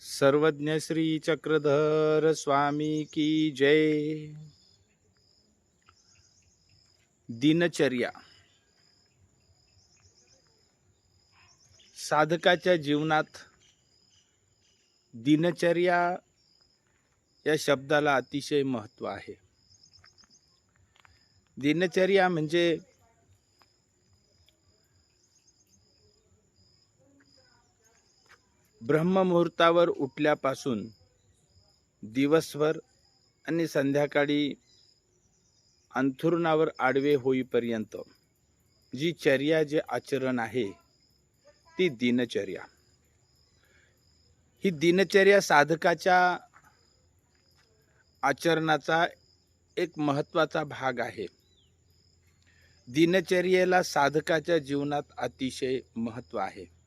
सर्वज्ञ श्री चक्रधर स्वामी की जय। दिनचर्या। साधकाच्या जीवनात दिनचर्या या शब्दाला अतिशय महत्त्व आहे. दिनचर्या म्हणजे ब्रह्ममुहूर्तावर उठल्यापासून दिवसभर आणि संध्याकाळी अंथरुणावर आडवे होईपर्यंत जी चर्या जे आचरण आहे ती दिनचर्या. ही दिनचर्या साधकाच्या आचरणाचा एक महत्त्वाचा भाग आहे. दिनचर्येला साधकाच्या जीवनात अतिशय महत्त्व आहे.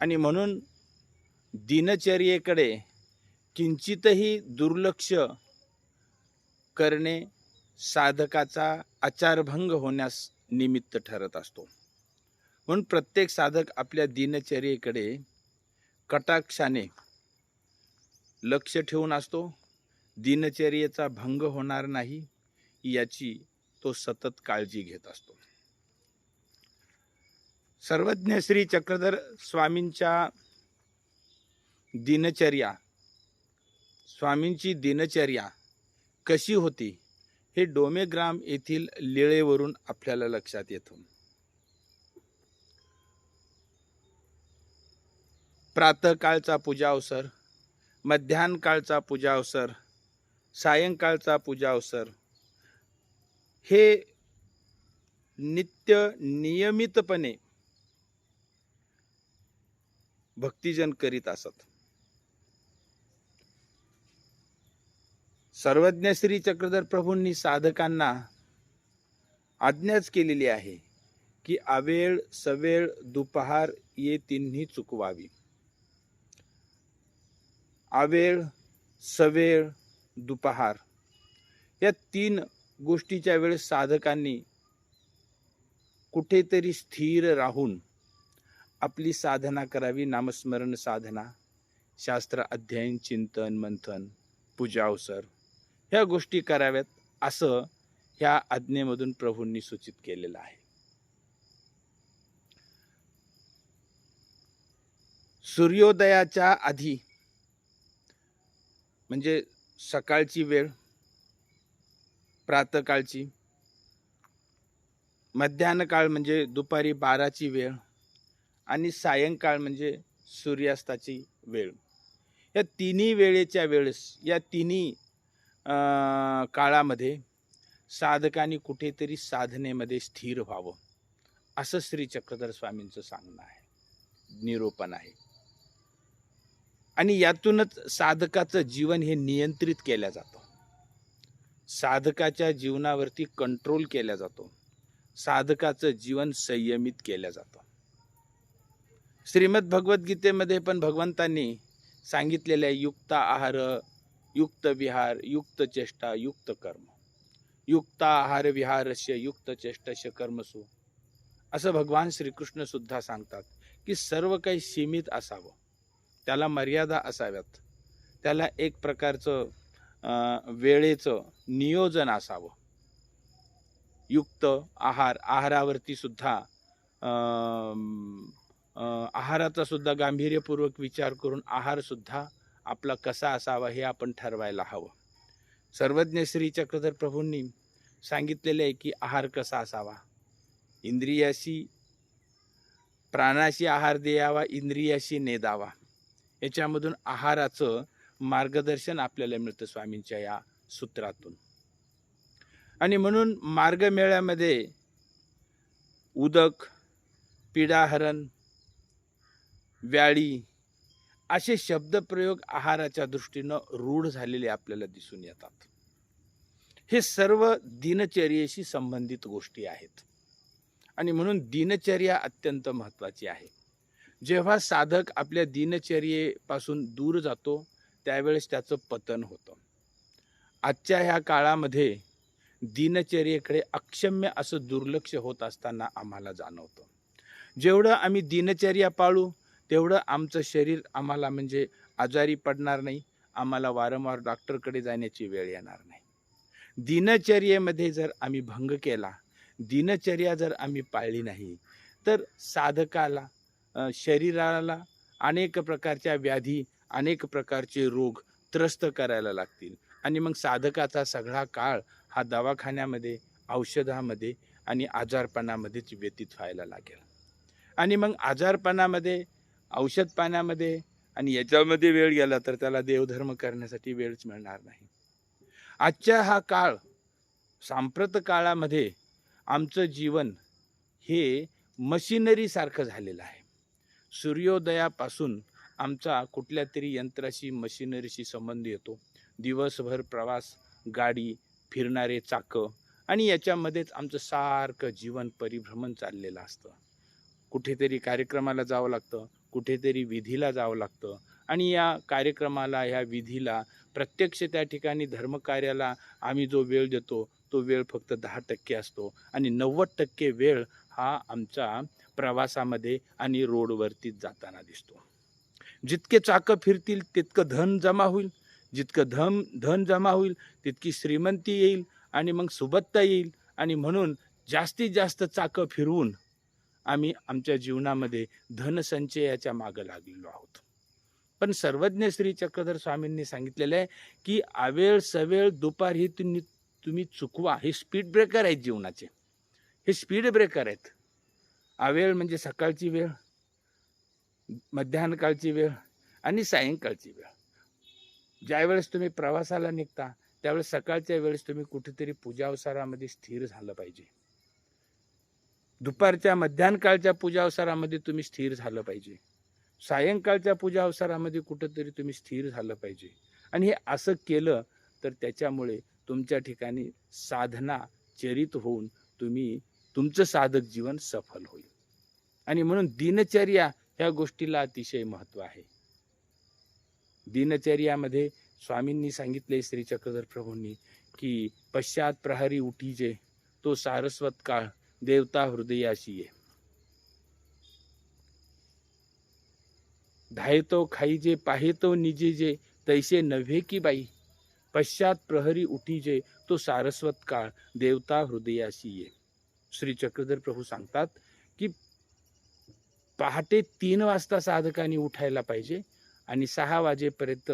आणि म्हणून दिनचर्येकडे किंचितही दुर्लक्ष करणे साधकाचा आचारभंग होण्यास निमित्त ठरत असतो. म्हणून प्रत्येक साधक आपल्या दिनचर्येकडे कटाक्षाने लक्ष ठेवून असतो. दिनचर्येचा भंग होणार नाही याची तो सतत काळजी घेत असतो. सर्वज्ञ श्री चक्रधर स्वामींच्या दिनचर्या स्वामींची दिनचर्या कशी होती हे डोमेग्राम येथील लिळेवरून आपल्याला लक्षात येतो. प्रातःकाळचा पूजा अवसर मध्यान्हकाळचा पूजा अवसर सायंकाळचा पूजा अवसर हे नित्य नियमितपणे भक्तिजन करीत असत. सर्वज्ञ श्री चक्रधर प्रभूंनी साधकांना आज्ञाच केलेली आहे की आवेळ सवेळ दुपहार ये तिन्ही चुकवावी. आवेळ सवेळ दुपहार या तीन गोष्टीच्या वेळेस साधकांनी कुठेतरी स्थिर राहून आपली साधना करावी नामस्मरण साधना. शास्त्र अध्ययन चिंतन मंथन पूजा अवसर ह्या गोष्टी कराव्यात असं ह्या आज्ञेमधून प्रभूंनी सूचित केलेलं आहे. सूर्योदयाच्या आधी म्हणजे सकाळची वेळ प्रातकाळची मध्यान्ह काळ म्हणजे दुपारी बाराची वेळ आणि सायंकाळ म्हणजे सूर्यास्ताची वेळ. या तिन्ही वेळेच्या वेळेस या तिन्ही काळामध्ये साधकांनी कुठेतरी साधनेमध्ये स्थिर व्हावं असं श्री चक्रधर स्वामींचं सांगणं आहे. निरूपण आहे. आणि यातूनच साधकाचं जीवन हे नियंत्रित केलं जातं. साधकाच्या जीवनावरती कंट्रोल केला जातो. साधकाचं जीवन संयमित केलं जातं. श्रीमद भगवद्गीतेमध्ये पण भगवंतांनी सांगितलेल्या युक्त आहार युक्त विहार युक्त चेष्टा युक्त कर्म. युक्त आहार विहारस्य युक्त चेष्टस्य कर्मसु. असं भगवान श्रीकृष्ण सुद्धा सांगतात की सर्व काही सीमित असावं. त्याला मर्यादा असाव्यात. त्याला एक प्रकारचं वेळेचं नियोजन असावं. युक्त आहार आहारावरती सुद्धा आहाराचा सुद्धा गांभीर्यपूर्वक विचार करून आहारसुद्धा आपला कसा असावा हे आपण ठरवायला हवं. सर्वज्ञ श्री चक्रधर प्रभूंनी सांगितलेले आहे की आहार कसा असावा? इंद्रियाशी प्राणाशी आहार द्यावा इंद्रियाशी नेदावा. याच्यामधून आहाराचं मार्गदर्शन आपल्याला मिळतं स्वामींच्या या सूत्रातून. आणि म्हणून मार्गमेळ्यामध्ये उदक पिडाहरण व्याळी. असे शब्दप्रयोग आहाराच्या दृष्टीनं रूढ झालेले आपल्याला दिसून येतात. हे सर्व दिनचर्येशी संबंधित गोष्टी आहेत. आणि म्हणून दिनचर्या अत्यंत महत्त्वाची आहे. जेव्हा साधक आपल्या दिनचर्येपासून दूर जातो त्यावेळेस त्याचं पतन होतं. आजच्या ह्या काळामध्ये दिनचर्येकडे अक्षम्य असं दुर्लक्ष होत असताना आम्हाला जाणवतं. जेवढं आम्ही दिनचर्या पाळू तेवढं आमचं शरीर आम्हाला म्हणजे आजारी पडणार नाही. आम्हाला वारंवार डॉक्टरकडे जाण्याची वेळ येणार नाही. दिनचर्येमध्ये जर आम्ही भंग केला दिनचर्या जर आम्ही पाळली नाही तर साधकाला शरीराला अनेक प्रकारच्या व्याधी अनेक प्रकारचे रोग त्रस्त करायला लागतील. आणि मग साधकाचा सगळा काळ हा दवाखान्यामध्ये औषधामध्ये आणि आजारपणामध्येच व्यतीत व्हायला लागेल. आणि मग आजारपणामध्ये औषध पाण्यामध्ये आणि याच्यामध्ये वेळ गेला तर त्याला देवधर्म करण्यासाठी वेळच मिळणार नाही. आजच्या हा काळ सांप्रत काळामध्ये आमचं जीवन हे मशिनरीसारखं झालेलं आहे. सूर्योदयापासून आमचा कुठल्या तरी यंत्राशी मशिनरीशी संबंध येतो. दिवसभर प्रवास गाडी फिरणारे चाकं आणि याच्यामध्येच आमचं सारखं जीवन परिभ्रमण चाललेलं असतं. कुठेतरी कार्यक्रमाला जावं लागतं. कुठेतरी विधीला जावं लागतं. आणि या कार्यक्रमाला ह्या विधीला प्रत्यक्ष त्या ठिकाणी धर्मकार्याला आम्ही जो वेळ देतो तो वेळ फक्त दहा टक्के असतो. आणि नव्वद टक्के वेळ हा आमचा प्रवासामध्ये आणि रोडवरतीच जाताना दिसतो. जितके चाकं फिरतील तितकं धन जमा होईल. जितकं धन धन जमा होईल तितकी श्रीमंती येईल आणि मग सुबत्ता येईल. आणि म्हणून जास्तीत जास्त चाकं फिरवून आम्ही आमच्या जीवनामध्ये धनसंचयाच्या मागं लागलेलो आहोत. पण सर्वज्ञ श्री चक्रधर स्वामींनी सांगितलेलं आहे की आवेळ सवेळ दुपार ही तुम्ही तुम्ही चुकवा. हे स्पीड ब्रेकर आहेत जीवनाचे. हे स्पीड ब्रेकर आहेत. आवेळ म्हणजे सकाळची वेळ मध्यान्हकाळची वेळ आणि सायंकाळची वेळ. ज्यावेळेस तुम्ही प्रवासाला निघता त्यावेळेस सकाळच्या वेळेस तुम्ही कुठेतरी पूजावसारामध्ये स्थिर झालं पाहिजे. दुपारच्या मध्यान्हकाळच्या पूजा अवसरामध्ये तुम्ही स्थिर झालं पाहिजे. सायंकाळच्या पूजा अवसरामध्ये कुठंतरी तुम्ही स्थिर झालं पाहिजे. आणि हे असं केलं तर त्याच्यामुळे तुमच्या ठिकाणी साधना चरित होऊन तुम्ही तुमचं साधक जीवन सफल होईल. आणि म्हणून दिनचर्या ह्या गोष्टीला अतिशय महत्त्व आहे. दिनचर्यामध्ये स्वामींनी सांगितले श्री चक्रधर प्रभूंनी की पश्चात प्रहरी उठीजे तो सारस्वत काळ देवता हृदयाशी ये धायतो खाईजे पाहेतो निजेजे तैसे नव्हे की बाई? पश्चात प्रहरी उठीजे तो सारस्वत काळ देवता हृदयाशी ये श्री चक्रधर प्रभू सांगतात की पहाटे तीन वाजता साधकांनी उठायला पाहिजे आणि सहा वाजेपर्यंत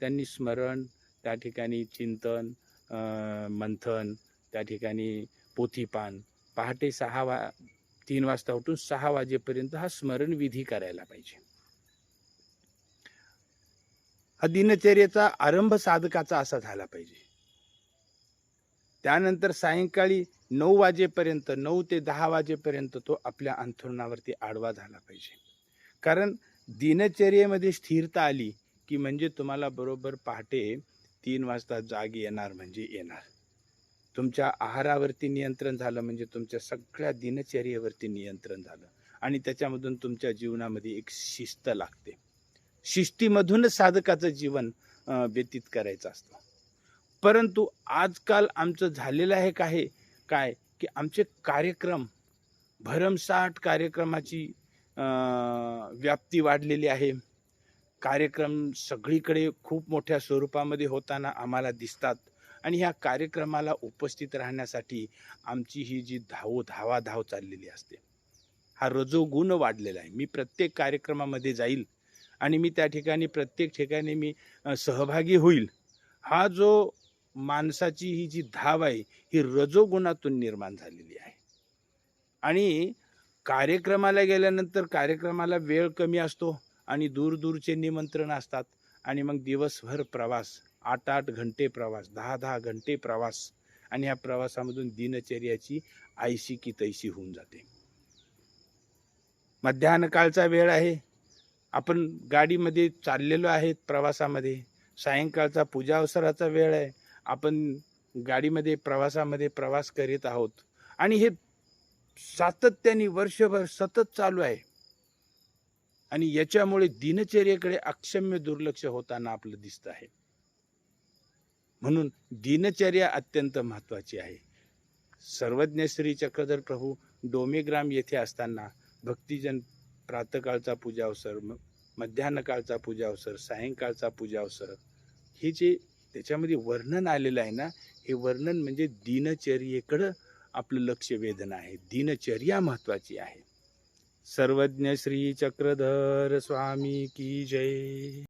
त्यांनी स्मरण त्या ठिकाणी चिंतन अं, मंथन त्या ठिकाणी पोथीपान पहाटे सहा वा तीन वाजता उठून सहा वाजेपर्यंत हा स्मरण विधी करायला पाहिजे. हा दिनचर्येचा आरंभ साधकाचा असा झाला पाहिजे. त्यानंतर सायंकाळी नऊ वाजेपर्यंत नऊ ते दहा वाजेपर्यंत तो आपल्या अंथरुणावरती आडवा झाला पाहिजे. कारण दिनचर्येमध्ये स्थिरता आली की म्हणजे तुम्हाला बरोबर पहाटे तीन वाजता जाग येणार म्हणजे येणार. तुमच्या आहारावरती नियंत्रण झालं म्हणजे तुमच्या सगळ्या दिनचर्येवरती नियंत्रण झालं. आणि त्याच्यामधून तुमच्या जीवनामध्ये एक शिस्त लागते. शिस्तीमधूनच साधकाचं जीवन व्यतीत करायचं असतं. परंतु आजकाल आमचं झालेलं आहे काय काय? की आमचे कार्यक्रम भरमसाठ कार्यक्रमाची व्याप्ती वाढलेली आहे. कार्यक्रम सगळीकडे खूप मोठ्या स्वरूपामध्ये होताना आम्हाला दिसतात. आणि ह्या कार्यक्रमाला उपस्थित राहण्यासाठी आमची ही जी धाव धावा धाव चाललेली असते हा रजोगुण वाढलेला आहे. मी प्रत्येक कार्यक्रमामध्ये जाईल आणि मी त्या ठिकाणी प्रत्येक ठिकाणी मी सहभागी होईल. हा जो माणसाची ही जी धाव आहे ही रजोगुणातून निर्माण झालेली आहे. आणि कार्यक्रमाला गेल्यानंतर कार्यक्रमाला वेळ कमी असतो आणि दूरदूरचे निमंत्रण असतात आणि मग दिवसभर प्रवास आठ आठ घंटे प्रवास दहा दहा घंटे प्रवास आणि ह्या प्रवासामधून दिनचर्याची आयशी की तैशी होऊन जाते. मध्यान्हकाळचा वेळ आहे. आपण गाडीमध्ये चाललेलो आहेत प्रवासामध्ये. सायंकाळचा पूजा अवसराचा वेळ आहे. आपण गाडीमध्ये प्रवासामध्ये प्रवास करीत आहोत. आणि हे सातत्याने वर्षभर सतत चालू आहे. आणि याच्यामुळे दिनचर्येकडे अक्षम्य दुर्लक्ष होताना आपलं दिसत आहे. म्हणून दिनचर्या अत्यंत महत्त्वाची आहे. सर्वज्ञ श्री चक्रधर प्रभू डोमेग्राम येथे असताना भक्तिजन प्रातकाळचा पूजा अवसर मध्यान्हकाळचा पूजा अवसर सायंकाळचा पूजा अवसर हे जे त्याच्यामध्ये वर्णन आलेलं आहे ना हे वर्णन म्हणजे दिनचर्येकडं आपलं लक्ष वेधन आहे. दिनचर्या महत्त्वाची आहे. सर्वज्ञ श्री चक्रधर स्वामी की जय.